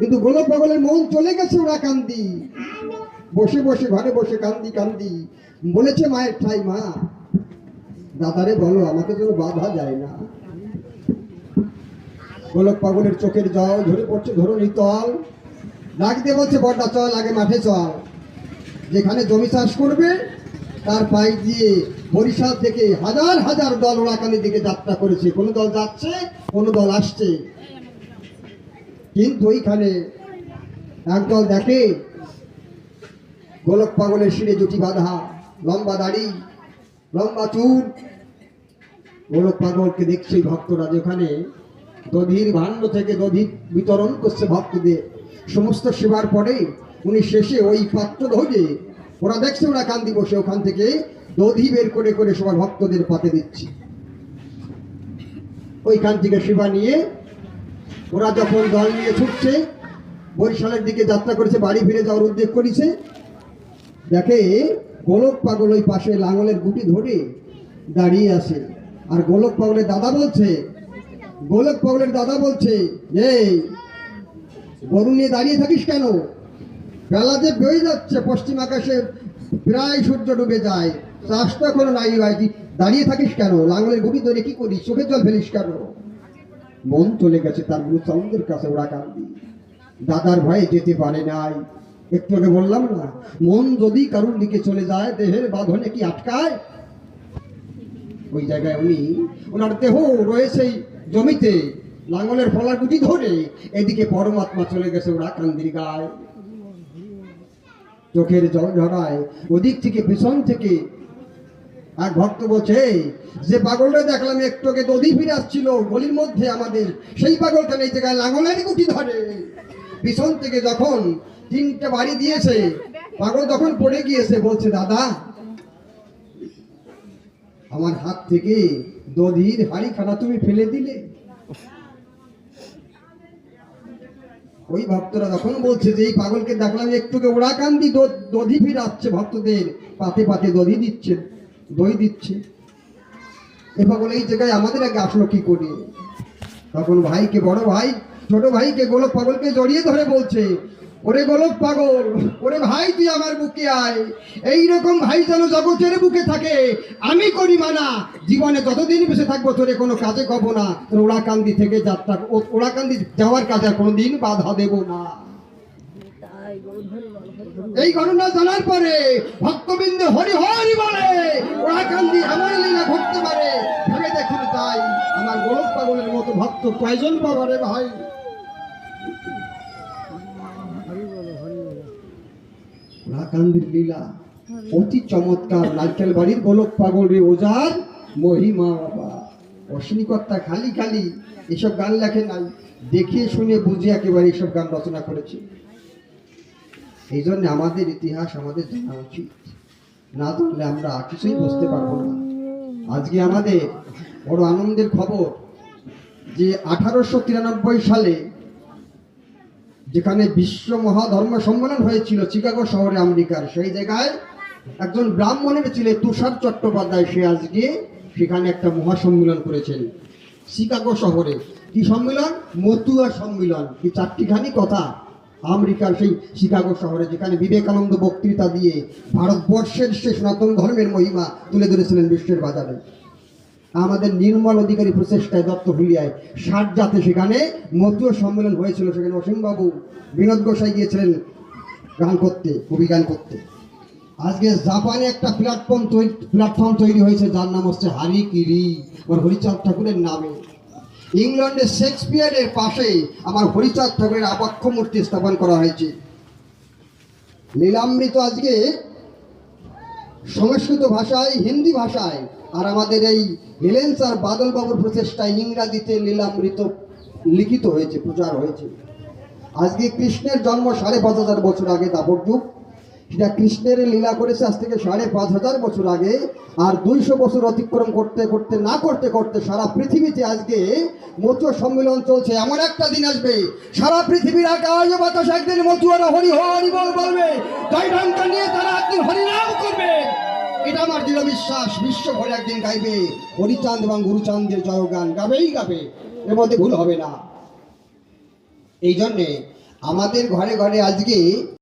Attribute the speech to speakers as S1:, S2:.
S1: কিন্তু গোলক পাগলের মন চলে গেছে ওরা কান্দি। বসে বসে ঘরে বসে কান্দি কান্দি। বলেছে মায়ের ঠাই মা, দাদারে বলো, আমাকে যেন বাধা যায় না। গোলক পাগলের চোখের জল ধরে পড়ছে ধরুন তল। দিয়ে বলছে বড়টা চল, আগে মাঠে চল। যেখানে জমি চাষ করবে, তার পাই দিয়ে বরিশাল থেকে হাজার হাজার দল ওরাকানের দিকে যাত্রা করেছে। কোনো দল যাচ্ছে, কোনো দল আসছে। কিন্তু ওইখানে একদল দেখে গোলক পাগলের শিরে জুটি বাঁধা, লম্বা দাড়ি, লম্বা চুল। গোলক পাগলকে দেখছে ভক্তরা যেখানে দধির ভাণ্ড থেকে দধি বিতরণ করছে ভক্তদের। সমস্ত সেবার পরে উনি শেষে ওই পাত্র ধরে ওরা দেখছে ওরা কান্দি বসে, ওখান থেকে দধি বের করে করে সবার ভক্তদের পাতে দিচ্ছে। ওইখান থেকে সেবা নিয়ে ওরা যখন দল নিয়ে ছুটছে, বরিশালের দিকে যাত্রা করেছে, বাড়ি ফিরে যাওয়ার উদ্যোগ করেছে। দেখে গোলক পাগল ওই পাশে লাঙলের গুটি ধরে দাঁড়িয়ে আছে। আর গোলক পাগলের দাদা বলছে, গোলক পাগলের দাদা বলছে এই গরু নিয়ে দাঁড়িয়ে থাকিস কেন? বেলা যে বয়ে যাচ্ছে, পশ্চিম আকাশে প্রায় সূর্য ডুবে যায়। চাষ তো এখনও নাই দাঁড়িয়ে থাকিস কেন? লাঙলের গুটি ধরে কি করিস? চোখের জল ফেলিস কেন? মন চলে গেছে তার গুরু চাউন্দের কাছে ওরা কান্দি দাদার ভয়ে যেতে পারে নাই। একটু আগে বললাম না, মন যদি কারুর দিকে চলে যায়, দেহের বাঁধনে কি আটকায়? ওই জায়গায় উনি, ওনার দেহ রয়েছে জমিতে লাঙ্গলের ফলার গুটি ধরে, এদিকে পরমাত্মা চলে গেছে ওরা কান্দির গায়ে। চোখের জল ঝরায় ওদিক থেকে পিছন থেকে এক ভক্ত বলছে যে পাগলটা দেখলাম, একটু আগে দধি ফিরে আসছিল গলির মধ্যে আমাদের, সেই পাগলটা এই জায়গায় লাঙলের গুটি ধরে। পিছন থেকে যখন তিনটা বাড়ি দিয়েছে, পাগল যখন পড়ে গিয়েছে, বলছে, দাদা, আমার হাত থেকে দধির হাড়ি খানা তুমি ফেলে দিলে। ওই ভক্তরা তখন বলছে যে, এই পাগলকে দেখলাম একটুকে ওরা কান্দি দ- দধি ফিরাচ্ছে ভক্তদের, পাতে পাতে দধি দিচ্ছে। দই দিচ্ছে। এ পাগল এই জায়গায় আমাদের আগে আসলো কি করে? তখন ভাইকে বড় ভাই ছোট ভাইকে গোলক পাগলকে জড়িয়ে ধরে বলছে ওরে গোলক পাগল ওরে ভাই তুই আমার বুকে আয়। এই রকম ভাই যেন জগতের বুকে থাকে আমি করি মানা। জীবনে যতদিন বেঁচে থাকব তোরে কোনো কাজে কব না। তোর ওড়াকান্দি থেকে যাত্রা ওড়াকান্দি যাওয়ার কাজে আর কোনোদিন বাধা দেব না। এই ঘটনা জানার পরে ভক্তবৃন্দ হরি হরি বলে ভক্ত কয়জন পাবো রে ভাই? ওড়াকান্দির লীলা। অতি চমৎকার নারকেল বাড়ির গোলক পাগল রে ওজার মহিমা বাবা। অশ্বিনীকর্তা খালি খালি এসব গান লেখে নাই। দেখে শুনে বুঝে একেবারে এসব গান রচনা করেছে। এই জন্য আমাদের ইতিহাস আমাদের জানা উচিত। না জানলে আমরা কিছুই বুঝতে পারব না। আজকে আমাদের বড় আনন্দের খবর যে আঠারোশো তিরানব্বই সালে যেখানে বিশ্ব মহাধর্ম সম্মেলন হয়েছিল চিকাগো শহরে আমেরিকার, সেই জায়গায় একজন ব্রাহ্মণের ছেলে তুষার চট্টোপাধ্যায়, সে আজকে সেখানে একটা মহাসম্মেলন করেছেন শিকাগো শহরে। কি সম্মেলন? মতুয়া সম্মেলন। কি চারটিখানি কথা আমেরিকার সেই শিকাগো শহরে, যেখানে বিবেকানন্দ বক্তৃতা দিয়ে ভারতবর্ষের সে সনাতন ধর্মের মহিমা তুলে ধরেছিলেন বিশ্বের বাজারে। আমাদের নির্মল অধিকারী প্রচেষ্টায় দত্ত হুলিয়ায় ষাট জাতে সেখানে মতুয় সম্মেলন হয়েছিল, সেখানে অসীমবাবু বিনোদ গোসাই গিয়েছিলেন গান করতে, কবি গান করতে। আজকে জাপানে একটা প্ল্যাটফর্ম তৈরি প্ল্যাটফর্ম তৈরি হয়েছে, যার নাম হচ্ছে হারি কিরি আমার হরিচাঁদ ঠাকুরের নামে। ইংল্যান্ডের শেক্সপিয়ারের পাশে আমার হরিচাঁদ ঠাকুরের আবক্ষ মূর্তি স্থাপন করা হয়েছে। লীলামৃত আজকে সংস্কৃত ভাষায়, হিন্দি ভাষায়, আর আমাদের এই হেলেন্স আর বাদলবাবুর প্রচেষ্টায় ইংরাজিতে লীলামৃত লিখিত হয়েছে, প্রচার হয়েছে। আজকে কৃষ্ণের জন্ম সাড়ে পাঁচ হাজার বছর আগে দাপর যুগ। সেটা কৃষ্ণের লীলা করেছে আজ থেকে সাড়ে পাঁচ হাজার বছর আগে, আর দুইশো বছর অতিক্রম করতে করতে, না করতে করতে সারা পৃথিবীতে আজকে মতুয় সম্মেলন চলছে। এমন একটা দিন আসবে। সারা পৃথিবীর আকাশ বাতাস, একদিন মতুয়ারা হরি হরি বল বলবে। জয়ঢাঙ্কা নিয়ে তারা একদিন হরিনাম করবে। এটা আমার দৃঢ় বিশ্বাস। বিশ্ব ভরে একদিন গাইবে। হরিচাঁদ এবং গুরুচাঁদের জয়গান গাবেই গাবে। এর মধ্যে ভুল হবে না। এই জন্যে আমাদের ঘরে ঘরে আজকে